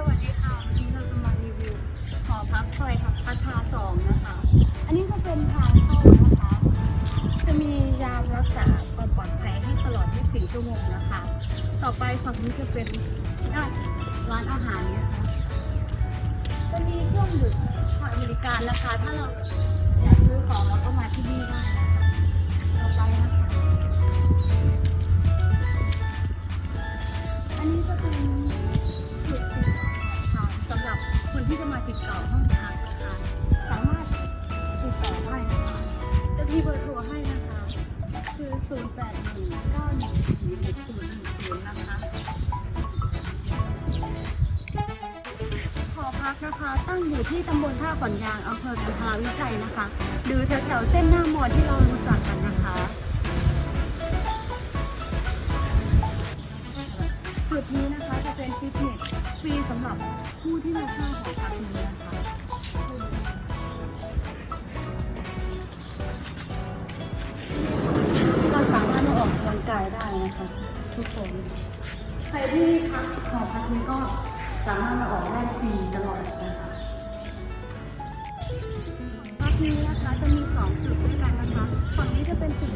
สวัสดีค่ะวันนี้เราจะมารีวิวหอพักซอยพัฒนาสองนะคะ อันนี้จะเป็นทางเข้านะคะ จะมียามรักษาความปลอดภัยให้ตลอด 24 ชั่วโมงนะคะ ต่อไปฝั่งนี้จะเป็นด้านร้านอาหารนะคะ จะมีเครื่องดื่มคอยบริการนะคะ ถ้าเราอยากซื้อของเราก็มาที่นี่ได้นะคะ คนที่จะมาติดต่อห้องทางนะคะสามารถติดต่อได้นะคะจะมีเบอร์โทรให้นะคะ คือ 0 8 1 9 1 4 6 0 1 0 นะคะหอพักนะคะ ตั้งอยู่ที่ตำบลท่าขอนยางอำเภอกันทราวิชัยนะคะ หรือแถวๆเส้นหน้ามอที่เรารู้จักกันนะคะ ผู้ที่มาเช่าหอพักนี้นะคะก็สามารถมาออกกำลังกายได้นะคะทุกคนใครที่พักหอพักนี้ก็สามารถมาออกได้ฟรีตลอดนะคะพักนี้นะคะจะมีสองจุดด้วยกันนะคะฝั่งนี้จะเป็นจุด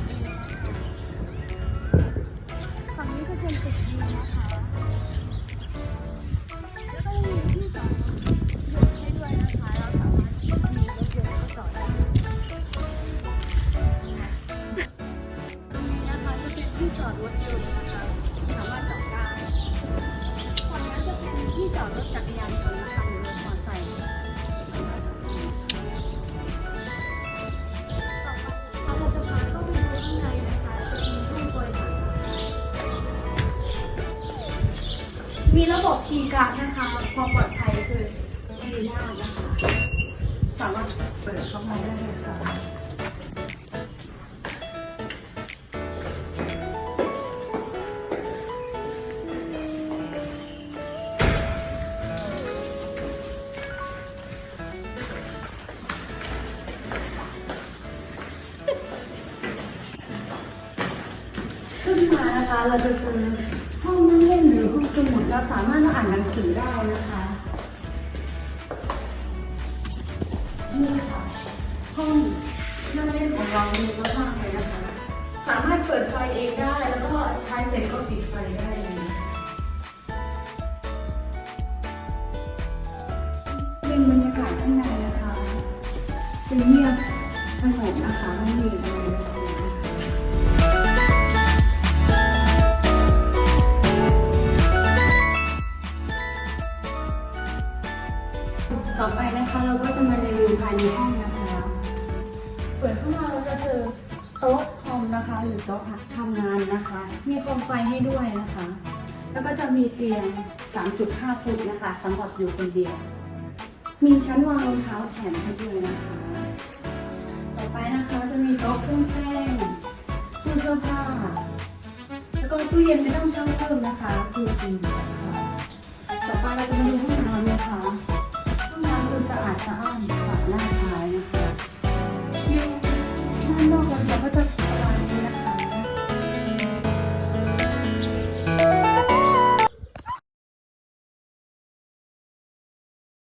จอดรถยนต์นะคะสามารถจอดได้ฝั่งนั้นจะเป็นที่จอดรถจักรยานยนต์นะคะหรือรถมอเตอร์ไซค์ต่อไปเราจะพาเข้าไปดูข้างในนะคะจะมีห้องบริการมีระบบคีย์การ์ดนะคะความปลอดภัยคือดีมากนะคะ ขึ้นมานะคะ เราจะเจอห้องนั่งเล่นหรือห้องสมุดเราสามารถมาอ่านหนังสือได้นะคะนี่ค่ะห้องนั่งเล่นของเราดีมากๆเลยนะคะ สามารถเปิดไฟเองได้แล้วก็ใช้เสร็จก็ปิดไฟได้เลยเป็นบรรยากาศข้างในนะคะจะเงียบสงบนะคะไม่มีอะไร ต่อไปนะคะเราก็จะมารีวิวภายในห้องนะคะ เปิดเข้ามาเราจะเจอโต๊ะคอมนะคะ หรือโต๊ะทำงานนะคะ มีโคมไฟให้ด้วยนะคะ แล้วก็จะมีเตียง 3.5 ฟุตนะคะสำหรับอยู่คนเดียว มีชั้นวางรองเท้าแถมให้ด้วยนะคะ ต่อไปนะคะจะมีโต๊ะเครื่องแป้งตู้เสื้อผ้าแล้วก็ตู้เย็นไม่ต้องเช่าเพิ่มนะคะคือจริงต่อไปเราจะมาดูห้องนอนนะคะห้องน้ำนะคะ อยู่ด้าน